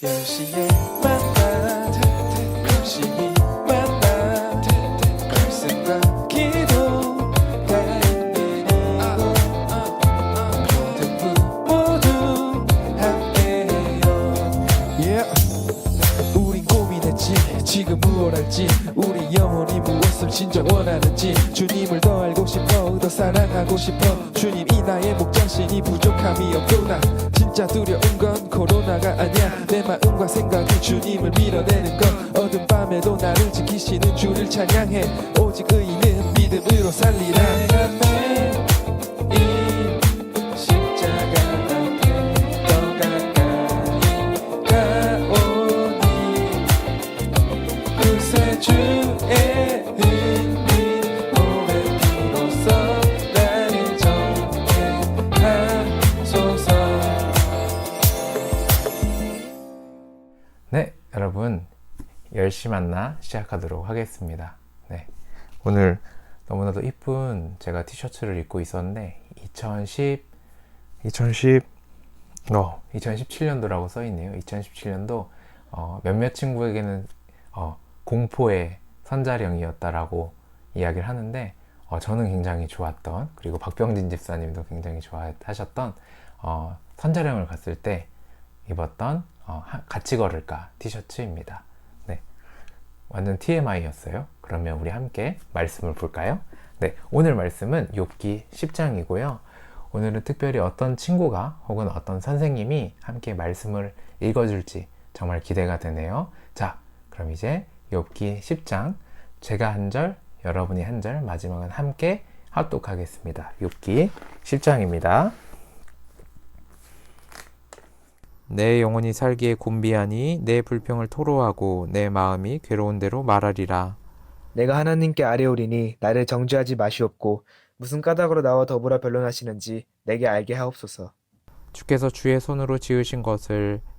10시에 만나 열심히 만나 말씀과 기도가 있는 이곳 모두 모두 함께해요 yeah. 우린 고민했지 지금 무엇 할지 우리 영혼이 무엇을 진정 원하는지 주님을 더 알고 싶어 더 사랑하고 싶어. 주님 이 나의 목장신이 부족함이 없구나. 진짜 두려운 건 코로나가 아니야. 내 마음과 생각이 주님을 밀어내는 것. 어두운 밤에도 나를 지키시는 주를 찬양해. 오직 의인은 믿음으로 살리라 주의 은민 오랜 피로써 나를 정죄하소서 네, 여러분 10시 만나 시작하도록 하겠습니다. 네. 오늘 너무나도 이쁜 제가 티셔츠를 입고 있었는데 2010 2010 어, 2017년도라고 써 있네요. 2017년도 어, 몇몇 친구에게는 어, 공포의 선자령이었다라고 이야기를 하는데 어, 저는 굉장히 좋았던 그리고 박병진 집사님도 굉장히 좋아하셨던 어, 선자령을 갔을 때 입었던 어, 하- 같이 걸을까 티셔츠입니다. 네, 완전 TMI였어요. 그러면 우리 함께 말씀을 볼까요? 네, 오늘 말씀은 욥기 10장이고요. 오늘은 특별히 어떤 친구가 혹은 어떤 선생님이 함께 말씀을 읽어줄지 정말 기대가 되네요. 자, 그럼 이제 욥기 10장 제가 한 절, 여러분이 한 절, 마지막은 함께 합독하겠습니다. 욥기 10장입니다. 내 영혼이 살기에 곤비하니 내 불평을 토로하고 내 마음이 괴로운 대로 말하리라. 내가 하나님께 아뢰오리니 나를 정죄하지 마시옵고 무슨 까닭으로 나와 더불어 변론하시는지 내게 알게 하옵소서. 주께서 주의 손으로 지으신 것을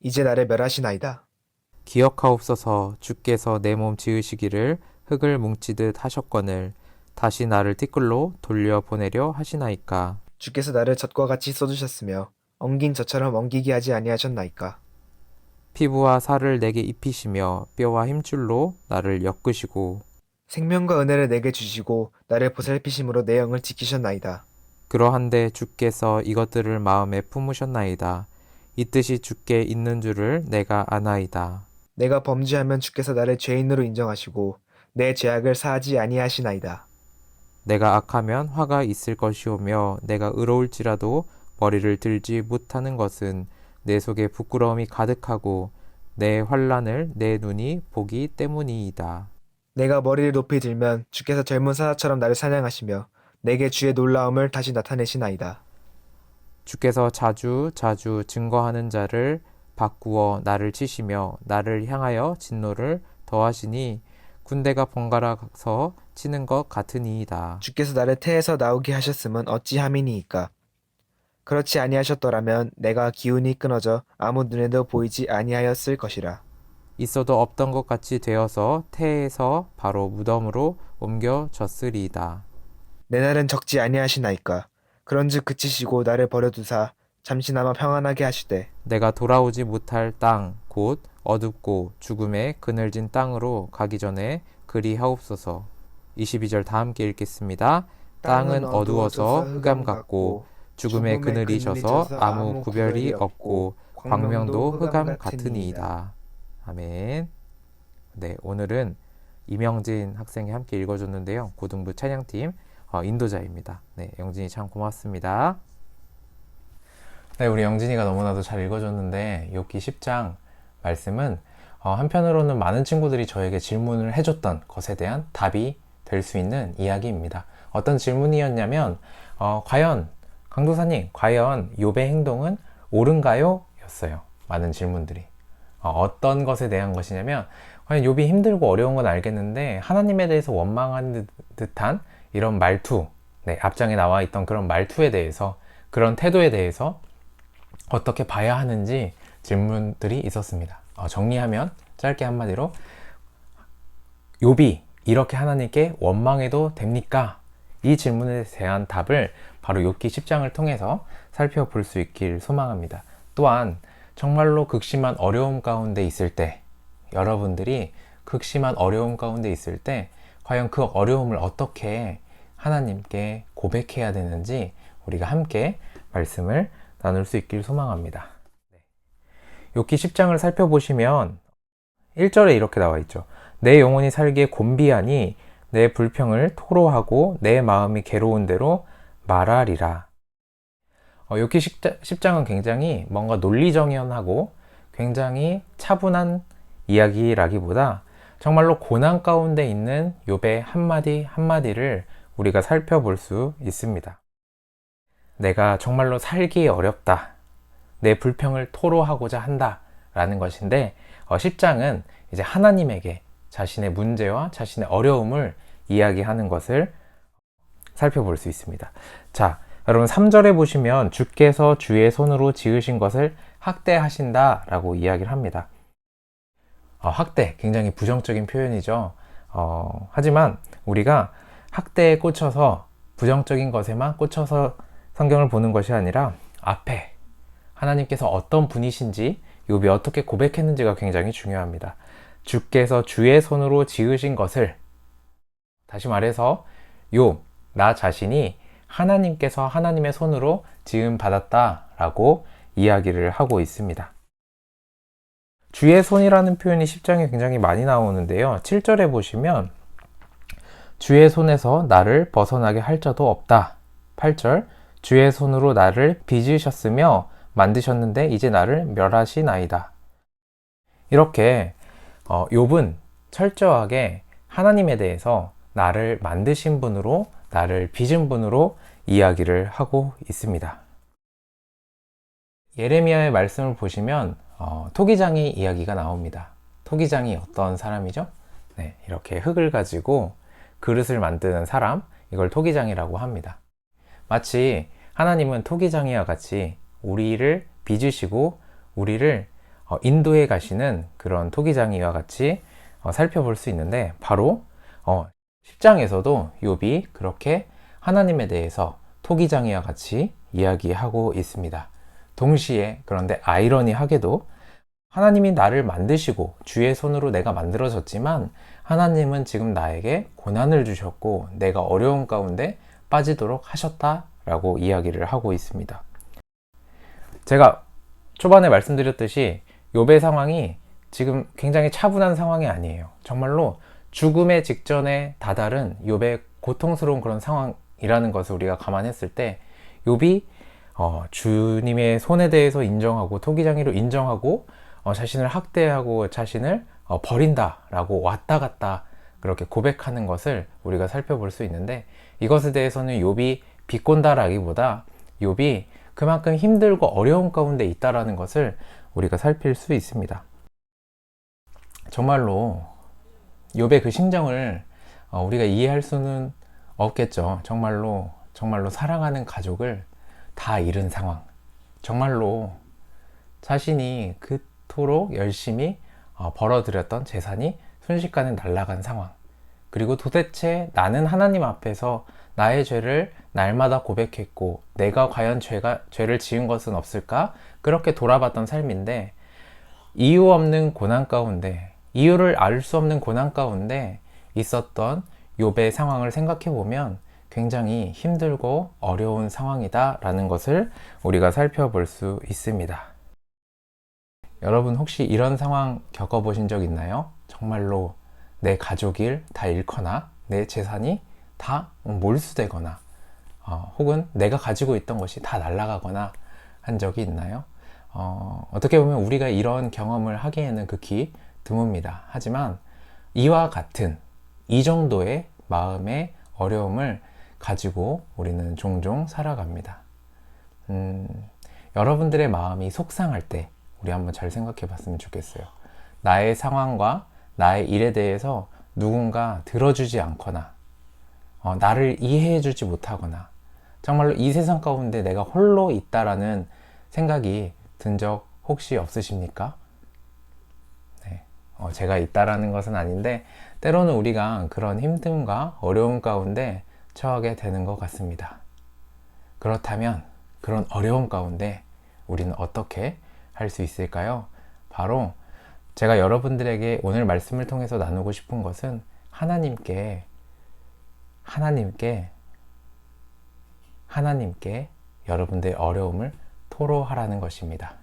이제 나를 멸하시나이다. 기억하옵소서 주께서 내 몸 지으시기를 흙을 뭉치듯 하셨거늘 다시 나를 티끌로 돌려 보내려 하시나이까 주께서 나를 젖과 같이 쏟으셨으며 엉긴 젖처럼 엉기게 하지 아니하셨나이까 피부와 살을 내게 입히시며 뼈와 힘줄로 나를 엮으시고 생명과 은혜를 내게 주시고 나를 보살피심으로 내 영을 지키셨나이다. 그러한데 주께서 이것들을 마음에 품으셨나이다 이 뜻이 주께 있는 줄을 내가 아나이다 내가 범죄하면 주께서 나를 죄인으로 인정하시고 내 죄악을 사하지 아니하시나이다. 내가 악하면 화가 있을 것이오며 내가 의로울지라도 머리를 들지 못하는 것은 내 속에 부끄러움이 가득하고 내 환란을 내 눈이 보기 때문이이다. 내가 머리를 높이 들면 주께서 젊은 사자처럼 나를 사냥하시며 내게 주의 놀라움을 다시 나타내시나이다. 주께서 자주 자주 증거하는 자를 바꾸어 나를 치시며 나를 향하여 진노를 더하시니 군대가 번갈아서 치는 것 같으니이다. 주께서 나를 태에서 나오게 하셨음은 어찌함이니이까. 그렇지 아니하셨더라면 내가 기운이 끊어져 아무 눈에도 보이지 아니하였을 것이라. 있어도 없던 것 같이 되어서 태에서 바로 무덤으로 옮겨졌으리이다. 내 날은 적지 아니하시나이까. 그런즉 그치시고 나를 버려두사 잠시나마 평안하게 하시되 내가 돌아오지 못할 땅, 곧 어둡고 죽음의 그늘진 땅으로 가기 전에 그리 하옵소서. 22절 다 함께 읽겠습니다. 땅은 어두워서 흑암 같고 죽음의 그늘이 져서 아무 구별이 없고 광명도 흑암 같으니이다. 아멘. 네, 오늘은 이명진 학생이 함께 읽어줬는데요. 고등부 찬양팀 어, 인도자입니다. 네, 영진이 참 고맙습니다. 네, 우리 영진이가 너무나도 잘 읽어줬는데 욥기 10장 말씀은 어, 한편으로는 많은 친구들이 저에게 질문을 해줬던 것에 대한 답이 될 수 있는 이야기입니다. 어떤 질문이었냐면 어, 과연 강도사님, 과연 욥의 행동은 옳은가요? 였어요. 많은 질문들이. 어, 떤 것에 대한 것이냐면 과연 욥이 힘들고 어려운 건 알겠는데 하나님에 대해서 원망하는 듯- 듯한 이런 말투, 네, 앞장에 나와 있던 그런 말투에 대해서 그런 태도에 대해서 어떻게 봐야 하는지 질문들이 있었습니다. 어, 정리하면 짧게 한마디로 욥이 이렇게 하나님께 원망해도 됩니까? 이 질문에 대한 답을 바로 욥기 10장을 통해서 살펴볼 수 있길 소망합니다. 또한 정말로 극심한 어려움 가운데 있을 때 여러분들이 극심한 어려움 가운데 있을 때 과연 그 어려움을 어떻게 하나님께 고백해야 되는지 우리가 함께 말씀을 나눌 수 있길 소망합니다. 네. 욥기 10장을 살펴보시면 1절에 이렇게 나와 있죠. 내 영혼이 살기에 곤비하니 내 불평을 토로하고 내 마음이 괴로운 대로 말하리라. 어, 욥기 10장은 굉장히 뭔가 논리정연하고 굉장히 차분한 이야기라기보다 정말로 고난 가운데 있는 욥의 한마디 한마디를 우리가 살펴볼 수 있습니다. 내가 정말로 살기 어렵다. 내 불평을 토로하고자 한다. 라는 것인데, 어, 10장은 이제 하나님에게 자신의 문제와 자신의 어려움을 이야기하는 것을 살펴볼 수 있습니다. 자, 여러분 3절에 보시면 주께서 주의 손으로 지으신 것을 학대하신다 라고 이야기를 합니다. 어, 학대, 굉장히 부정적인 표현이죠. 어, 하지만 우리가 학대에 꽂혀서 부정적인 것에만 꽂혀서 성경을 보는 것이 아니라 앞에 하나님께서 어떤 분이신지 욥이 어떻게 고백했는지가 굉장히 중요합니다. 주께서 주의 손으로 지으신 것을 다시 말해서 욥, 나 자신이 하나님께서 하나님의 손으로 지음 받았다라고 이야기를 하고 있습니다. 주의 손이라는 표현이 10장에 굉장히 많이 나오는데요. 7절에 보시면 주의 손에서 나를 벗어나게 할 자도 없다. 8절 주의 손으로 나를 빚으셨으며 만드셨는데 이제 나를 멸하시나이다. 이렇게 어, 욥은 철저하게 하나님에 대해서 나를 만드신 분으로 나를 빚은 분으로 이야기를 하고 있습니다. 예레미야의 말씀을 보시면 어, 토기장이 이야기가 나옵니다. 토기장이 어떤 사람이죠? 네, 이렇게 흙을 가지고 그릇을 만드는 사람, 이걸 토기장이라고 합니다. 마치 하나님은 토기장이와 같이 우리를 빚으시고 우리를 어, 인도해 가시는 그런 토기장이와 같이 어, 살펴볼 수 있는데 바로 어, 10장에서도 욥이 그렇게 하나님에 대해서 토기장이와 같이 이야기하고 있습니다. 동시에 그런데 아이러니하게도 하나님이 나를 만드시고 주의 손으로 내가 만들어졌지만 하나님은 지금 나에게 고난을 주셨고 내가 어려운 가운데 빠지도록 하셨다라고 이야기를 하고 있습니다. 제가 초반에 말씀드렸듯이 욥의 상황이 지금 굉장히 차분한 상황이 아니에요. 정말로 죽음의 직전에 다다른 욥의 고통스러운 그런 상황이라는 것을 우리가 감안했을 때 욥이 어, 주님의 손에 대해서 인정하고 토기장이로 인정하고 어, 자신을 학대하고 자신을 어, 버린다라고 왔다 갔다 그렇게 고백하는 것을 우리가 살펴볼 수 있는데 이것에 대해서는 욥이 비꼰다라기보다 욥이 그만큼 힘들고 어려운 가운데 있다라는 것을 우리가 살필 수 있습니다. 정말로 욥의 그 심정을 어, 우리가 이해할 수는 없겠죠. 정말로 정말로 사랑하는 가족을 다 잃은 상황. 정말로 자신이 그 토록 열심히 어, 벌어들였던 재산이 순식간에 날아간 상황. 그리고 도대체 나는 하나님 앞에서 나의 죄를 날마다 고백했고 내가 과연 죄가 죄를 지은 것은 없을까? 그렇게 돌아봤던 삶인데 이유 없는 고난 가운데 이유를 알 수 없는 고난 가운데 있었던 욥의 상황을 생각해 보면 굉장히 힘들고 어려운 상황이다라는 것을 우리가 살펴볼 수 있습니다. 여러분 혹시 이런 상황 겪어보신 적 있나요? 정말로 내 가족일 다 잃거나 내 재산이 다 몰수되거나 어, 혹은 내가 가지고 있던 것이 다 날아가거나 한 적이 있나요? 어, 어떻게 보면 우리가 이런 경험을 하기에는 극히 드뭅니다. 하지만 이와 같은 이 정도의 마음의 어려움을 가지고 우리는 종종 살아갑니다. 음, 여러분들의 마음이 속상할 때, 우리 한번 잘 생각해 봤으면 좋겠어요. 나의 상황과 나의 일에 대해서 누군가 들어주지 않거나, 어, 나를 이해해 주지 못하거나, 정말로 이 세상 가운데 내가 홀로 있다라는 생각이 든 적 혹시 없으십니까? 네. 어, 제가 있다라는 것은 아닌데, 때로는 우리가 그런 힘듦과 어려움 가운데 처하게 되는 것 같습니다. 그렇다면 그런 어려움 가운데 우리는 어떻게 할 수 있을까요? 바로 제가 여러분들에게 오늘 말씀을 통해서 나누고 싶은 것은 하나님께 하나님께 하나님께 여러분들의 어려움을 토로하라는 것입니다.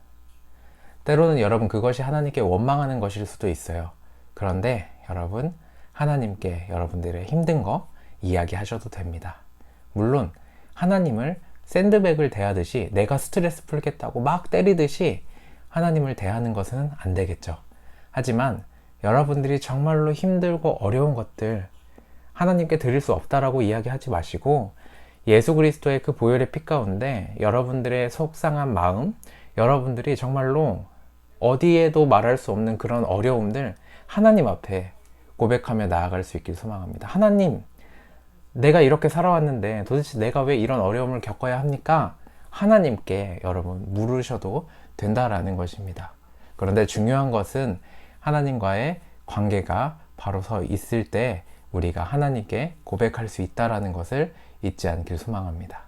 때로는 여러분 그것이 하나님께 원망하는 것일 수도 있어요. 그런데 여러분 하나님께 여러분들의 힘든 거 이야기하셔도 됩니다. 물론 하나님을 샌드백을 대하듯이 내가 스트레스 풀겠다고 막 때리듯이 하나님을 대하는 것은 안 되겠죠. 하지만 여러분들이 정말로 힘들고 어려운 것들 하나님께 드릴 수 없다라고 이야기하지 마시고 예수 그리스도의 그 보혈의 피 가운데 여러분들의 속상한 마음, 여러분들이 정말로 어디에도 말할 수 없는 그런 어려움들 하나님 앞에 고백하며 나아갈 수 있길 소망합니다. 하나님, 내가 이렇게 살아왔는데 도대체 내가 왜 이런 어려움을 겪어야 합니까? 하나님께 여러분 물으셔도 된다라는 것입니다. 그런데 중요한 것은 하나님과의 관계가 바로 서 있을 때 우리가 하나님께 고백할 수 있다라는 것을 잊지 않길 소망합니다.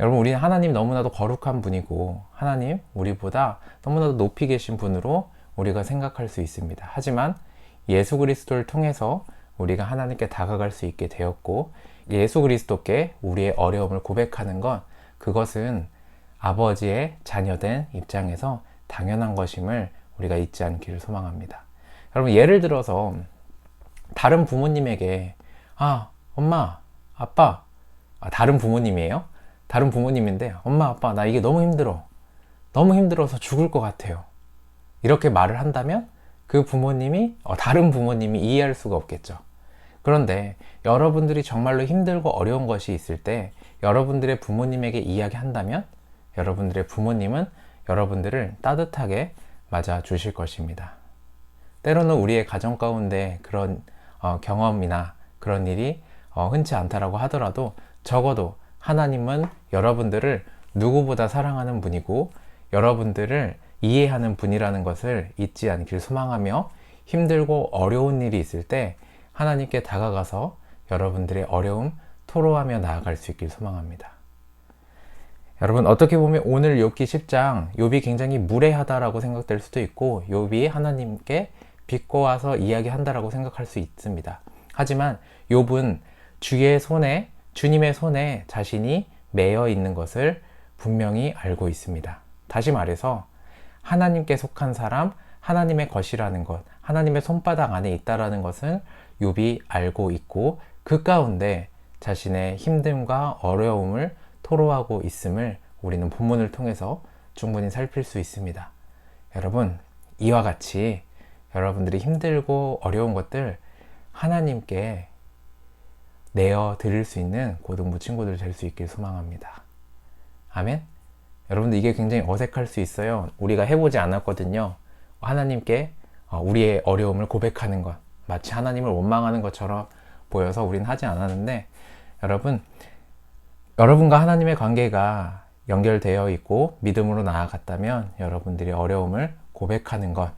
여러분, 우리는 하나님 너무나도 거룩한 분이고, 하나님 우리보다 너무나도 높이 계신 분으로 우리가 생각할 수 있습니다. 하지만 예수 그리스도를 통해서 우리가 하나님께 다가갈 수 있게 되었고, 예수 그리스도께 우리의 어려움을 고백하는 것, 그것은 아버지의 자녀된 입장에서 당연한 것임을 우리가 잊지 않기를 소망합니다. 여러분, 예를 들어서 다른 부모님에게, 아, 엄마, 아빠, 아, 다른 부모님이에요? 다른 부모님인데, 엄마, 아빠, 나 이게 너무 힘들어. 너무 힘들어서 죽을 것 같아요. 이렇게 말을 한다면 그 부모님이, 어, 다른 부모님이 이해할 수가 없겠죠. 그런데 여러분들이 정말로 힘들고 어려운 것이 있을 때 여러분들의 부모님에게 이야기한다면 여러분들의 부모님은 여러분들을 따뜻하게 맞아 주실 것입니다. 때로는 우리의 가정 가운데 그런 어, 경험이나 그런 일이 어, 흔치 않다라고 하더라도 적어도 하나님은 여러분들을 누구보다 사랑하는 분이고 여러분들을 이해하는 분이라는 것을 잊지 않길 소망하며 힘들고 어려운 일이 있을 때 하나님께 다가가서 여러분들의 어려움 토로하며 나아갈 수 있길 소망합니다. 여러분 어떻게 보면 오늘 욥기 10장 욥이 굉장히 무례하다라고 생각될 수도 있고 욥이 하나님께 비꼬아서 이야기한다라고 생각할 수 있습니다. 하지만 욥은 주의 손에 주님의 손에 자신이 매여 있는 것을 분명히 알고 있습니다. 다시 말해서 하나님께 속한 사람, 하나님의 것이라는 것, 하나님의 손바닥 안에 있다라는 것은 욥이 알고 있고 그 가운데 자신의 힘듦과 어려움을 토로하고 있음을 우리는 본문을 통해서 충분히 살필 수 있습니다. 여러분, 이와 같이 여러분들이 힘들고 어려운 것들 하나님께 내어 드릴 수 있는 고등부 친구들 될 수 있길 소망합니다. 아멘? 여러분들 이게 굉장히 어색할 수 있어요. 우리가 해보지 않았거든요. 하나님께 어, 우리의 어려움을 고백하는 것. 마치 하나님을 원망하는 것처럼 보여서 우리는 하지 않았는데 여러분 여러분과 하나님의 관계가 연결되어 있고 믿음으로 나아갔다면 여러분들이 어려움을 고백하는 것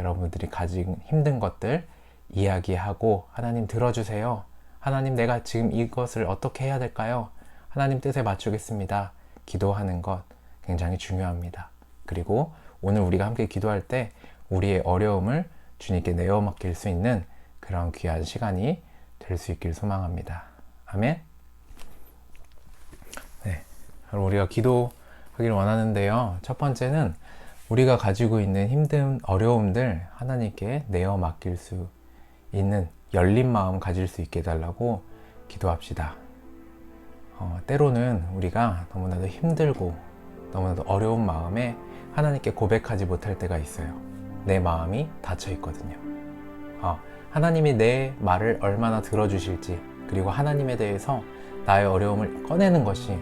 여러분들이 가진 힘든 것들 이야기하고 하나님 들어주세요. 하나님 내가 지금 이것을 어떻게 해야 될까요? 하나님 뜻에 맞추겠습니다. 기도하는 것 굉장히 중요합니다. 그리고 오늘 우리가 함께 기도할 때 우리의 어려움을 주님께 내어 맡길 수 있는 그런 귀한 시간이 될 수 있길 소망합니다. 아멘. 우리가 기도하기를 원하는데요. 첫 번째는 우리가 가지고 있는 힘든 어려움들 하나님께 내어 맡길 수 있는 열린 마음 가질 수 있게 해달라고 기도합시다. 어, 때로는 우리가 너무나도 힘들고 너무나도 어려운 마음에 하나님께 고백하지 못할 때가 있어요. 내 마음이 닫혀 있거든요. 어, 하나님이 내 말을 얼마나 들어주실지, 그리고 하나님에 대해서 나의 어려움을 꺼내는 것이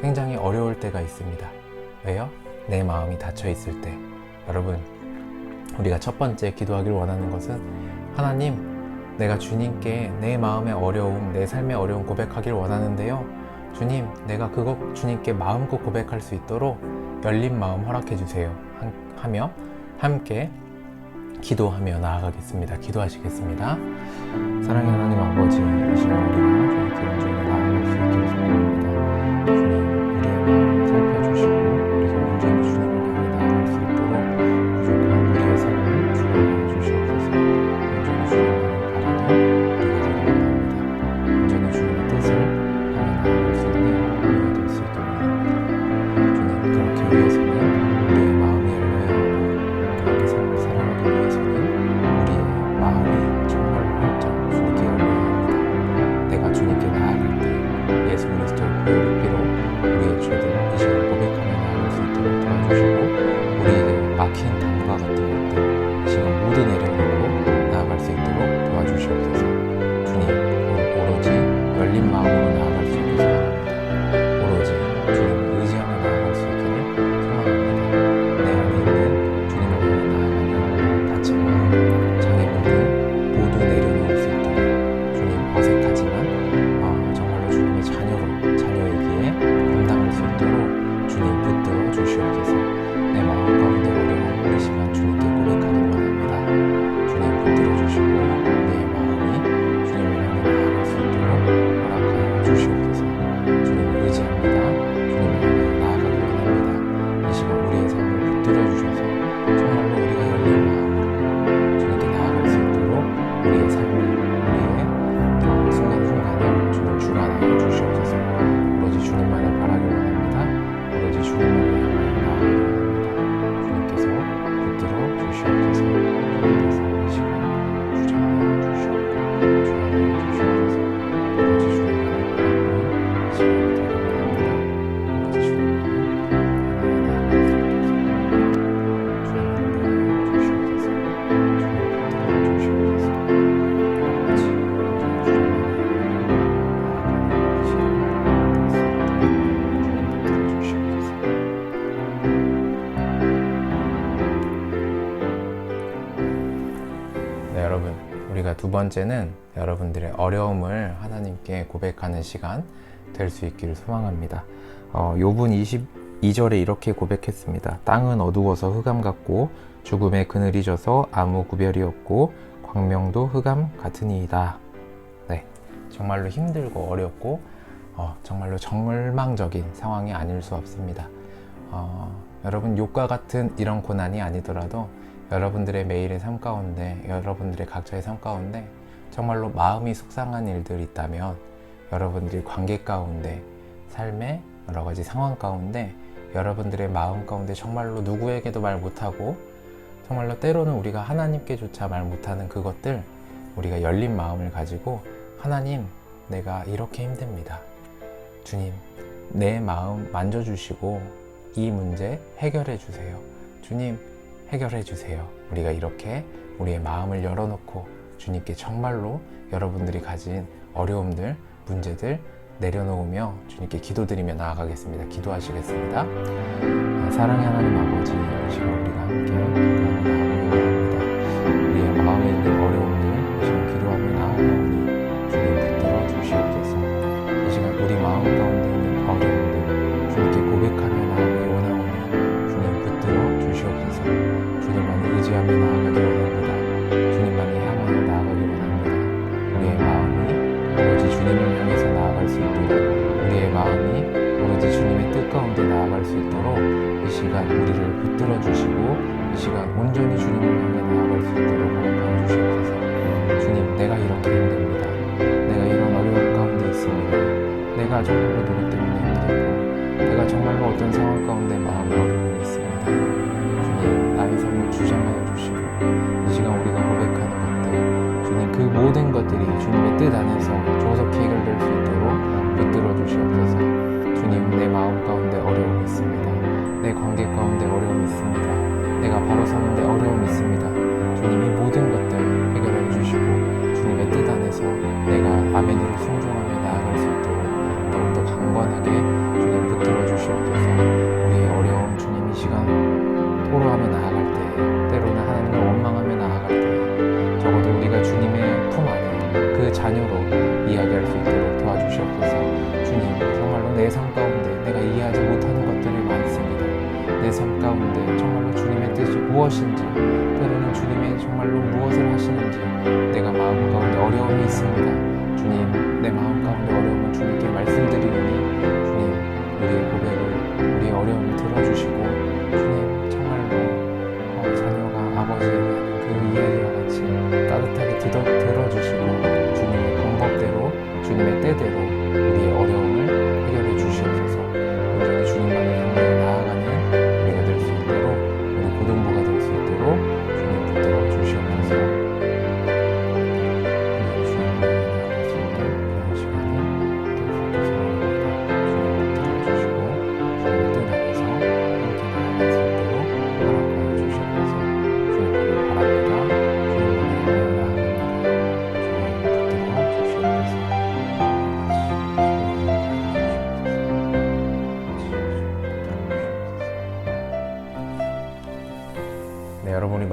굉장히 어려울 때가 있습니다. 왜요? 내 마음이 닫혀 있을 때. 여러분 우리가 첫 번째 기도하길 원하는 것은 하나님 내가 주님께 내 마음의 어려움 내 삶의 어려움 고백하길 원하는데요. 주님 내가 그것 주님께 마음껏 고백할 수 있도록 열린 마음 허락해 주세요. 한- 하며 함께 기도하며 나아가겠습니다. 기도하시겠습니다. 사랑의 하나님 아버지 이 시간 우리가 번째는 여러분들의 어려움을 하나님께 고백하는 시간 될 수 있기를 소망합니다. 어, 요분 22절에 이렇게 고백했습니다. 땅은 어두워서 흑암 같고 죽음의 그늘이 져서 아무 구별이 없고 광명도 흑암 같으니이다. 네, 정말로 힘들고 어렵고 어, 정말로 절망적인 상황이 아닐 수 없습니다. 어, 여러분 욕과 같은 이런 고난이 아니더라도 여러분들의 매일의 삶 가운데 여러분들의 각자의 삶 가운데 정말로 마음이 속상한 일들이 있다면 여러분들이 관계 가운데 삶의 여러 가지 상황 가운데 여러분들의 마음 가운데 정말로 누구에게도 말 못하고 정말로 때로는 우리가 하나님께조차 말 못하는 그것들 우리가 열린 마음을 가지고 하나님 내가 이렇게 힘듭니다. 주님 내 마음 만져주시고 이 문제 해결해 주세요. 주님 해결해 주세요. 우리가 이렇게 우리의 마음을 열어놓고 주님께 정말로 여러분들이 가진 어려움들, 문제들 내려놓으며 주님께 기도드리며 나아가겠습니다. 기도하시겠습니다. 아, 사랑의 하나님 아버지, 이 시간 우리가 함께 원합니다. 정말로 누구 때문에 힘들고 내가 정말로 어떤 상황 가운데 마음의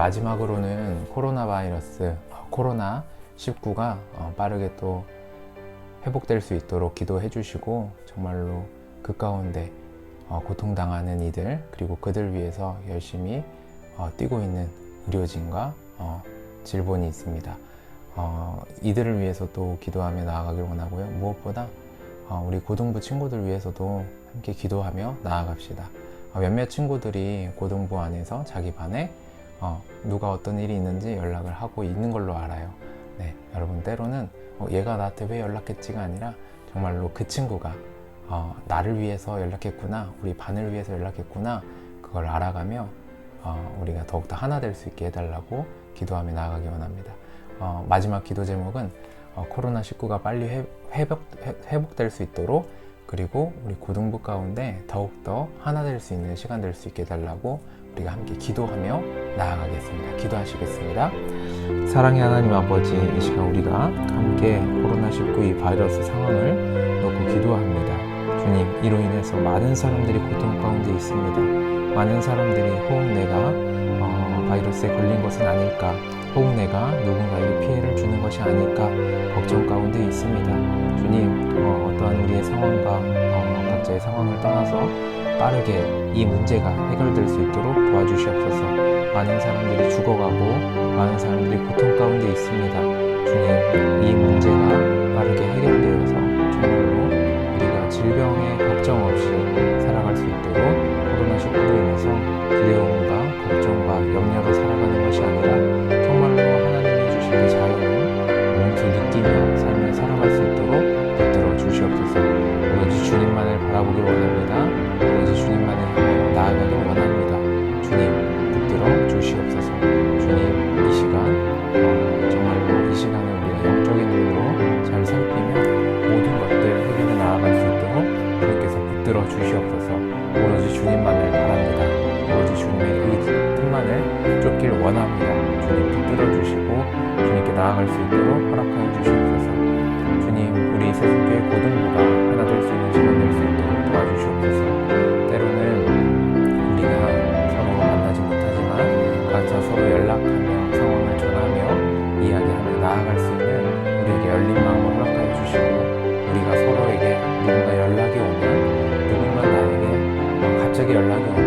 마지막으로는 코로나 바이러스, 어, 코로나 19가 어, 빠르게 또 회복될 수 있도록 기도해 주시고 정말로 그 가운데 어, 고통당하는 이들 그리고 그들 위해서 열심히 어, 뛰고 있는 의료진과 어, 질본이 있습니다. 어, 이들을 위해서 또 기도하며 나아가길 원하고요. 무엇보다 어, 우리 고등부 친구들 위해서도 함께 기도하며 나아갑시다. 어, 몇몇 친구들이 고등부 안에서 자기 반에 어, 누가 어떤 일이 있는지 연락을 하고 있는 걸로 알아요. 네, 여러분 때로는 어, 얘가 나한테 왜 연락했지가 아니라 정말로 그 친구가 어, 나를 위해서 연락했구나, 우리 반을 위해서 연락했구나, 그걸 알아가며 어, 우리가 더욱더 하나 될 수 있게 해달라고 기도하며 나아가기 원합니다. 어, 마지막 기도 제목은 어, 코로나19가 빨리 회, 회복, 회, 회복될 수 있도록 그리고 우리 고등부 가운데 더욱더 하나 될 수 있는 시간 될 수 있게 해달라고 우리가 함께 기도하며 나아가겠습니다. 기도하시겠습니다. 사랑의 하나님 아버지, 이 시간 우리가 함께 코로나19 이 바이러스 상황을 놓고 기도합니다. 주님, 이로 인해서 많은 사람들이 고통 가운데 있습니다. 많은 사람들이 혹 내가 어, 바이러스에 걸린 것은 아닐까, 혹 내가 누군가에게 피해를 주는 것이 아닐까 걱정 가운데 있습니다. 주님, 어, 어떠한 우리의 상황과 어, 각자의 상황을 떠나서 빠르게 이 문제가 해결될 수 있도록 도와주시옵소서. 많은 사람들이 죽어가고 많은 사람들이 고통 가운데 있습니다. 주님, 이 문제가 빠르게 해결되어서 정말로 우리가 질병에 걱정 없이 살아갈 수 있도록 코로나19로 인해서 두려움과 걱정과 염려로 살아가는 것이 아니라 주시옵소서. 오로지 주님만을 바랍니다. 오로지 주님의 이 뜻만을 쫓길 원합니다. 주님 붙들어 주시고 주님께 나아갈 수 있도록 허락하여 주시옵소서. 주님, 우리 세상교회 고등부가 하나 될 수 있는 시간 연락이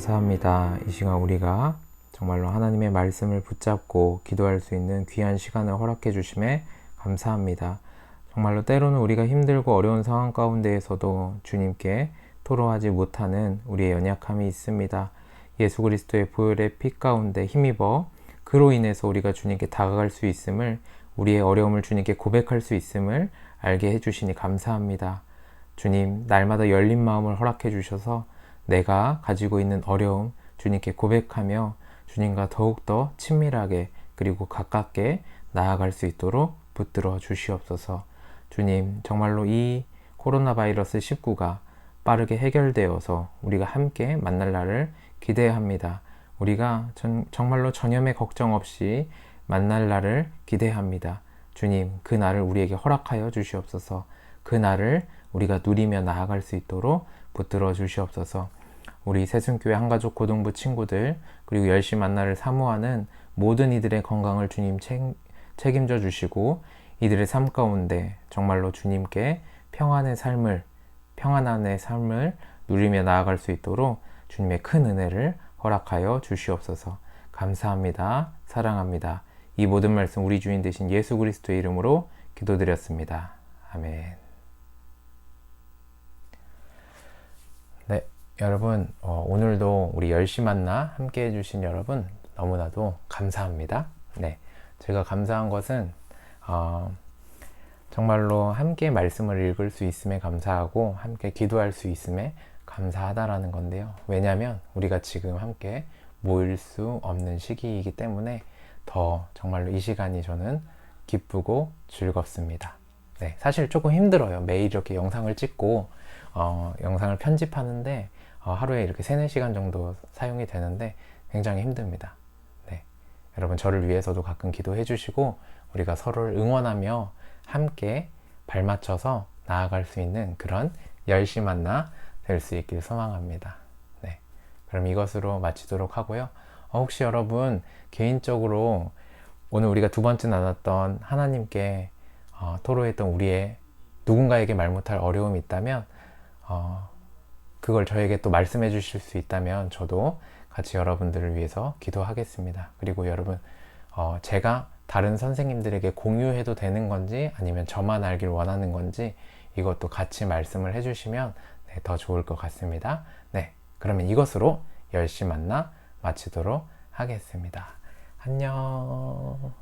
감사합니다. 이 시간 우리가 정말로 하나님의 말씀을 붙잡고 기도할 수 있는 귀한 시간을 허락해 주심에 감사합니다. 정말로 때로는 우리가 힘들고 어려운 상황 가운데에서도 주님께 토로하지 못하는 우리의 연약함이 있습니다. 예수 그리스도의 보혈의 피 가운데 힘입어 그로 인해서 우리가 주님께 다가갈 수 있음을 우리의 어려움을 주님께 고백할 수 있음을 알게 해주시니 감사합니다. 주님, 날마다 열린 마음을 허락해 주셔서 내가 가지고 있는 어려움 주님께 고백하며 주님과 더욱더 친밀하게 그리고 가깝게 나아갈 수 있도록 붙들어 주시옵소서. 주님, 정말로 이 코로나 바이러스 19가 빠르게 해결되어서 우리가 함께 만날 날을 기대합니다. 우리가 전, 정말로 전염의 걱정 없이 만날 날을 기대합니다. 주님, 그 날을 우리에게 허락하여 주시옵소서. 그 날을 우리가 누리며 나아갈 수 있도록 붙들어 주시옵소서. 우리 세순교회 한가족 고등부 친구들 그리고 열심히 만나를 사모하는 모든 이들의 건강을 주님 책, 책임져 주시고 이들의 삶 가운데 정말로 주님께 평안의 삶을 평안함의 삶을 누리며 나아갈 수 있도록 주님의 큰 은혜를 허락하여 주시옵소서. 감사합니다. 사랑합니다. 이 모든 말씀 우리 주인 되신 예수 그리스도의 이름으로 기도드렸습니다. 아멘. 네, 여러분 어, 오늘도 우리 열시 만나 함께 해주신 여러분 너무나도 감사합니다. 네, 제가 감사한 것은 어, 정말로 함께 말씀을 읽을 수 있음에 감사하고 함께 기도할 수 있음에 감사하다라는 건데요. 왜냐하면 우리가 지금 함께 모일 수 없는 시기이기 때문에 더 정말로 이 시간이 저는 기쁘고 즐겁습니다. 네, 사실 조금 힘들어요. 매일 이렇게 영상을 찍고 어, 영상을 편집하는데 어, 하루에 이렇게 3, 4시간 정도 사용이 되는데 굉장히 힘듭니다. 네. 여러분 저를 위해서도 가끔 기도해 주시고 우리가 서로를 응원하며 함께 발맞춰서 나아갈 수 있는 그런 열시 만나 될 수 있길 소망합니다. 네. 그럼 이것으로 마치도록 하고요. 어, 혹시 여러분 개인적으로 오늘 우리가 두 번째 나눴던 하나님께 어, 토로했던 우리의 누군가에게 말 못할 어려움이 있다면 어, 그걸 저에게 또 말씀해 주실 수 있다면 저도 같이 여러분들을 위해서 기도하겠습니다. 그리고 여러분 어, 제가 다른 선생님들에게 공유해도 되는 건지 아니면 저만 알길 원하는 건지 이것도 같이 말씀을 해주시면 네, 더 좋을 것 같습니다. 네, 그러면 이것으로 열시 만나 마치도록 하겠습니다. 안녕.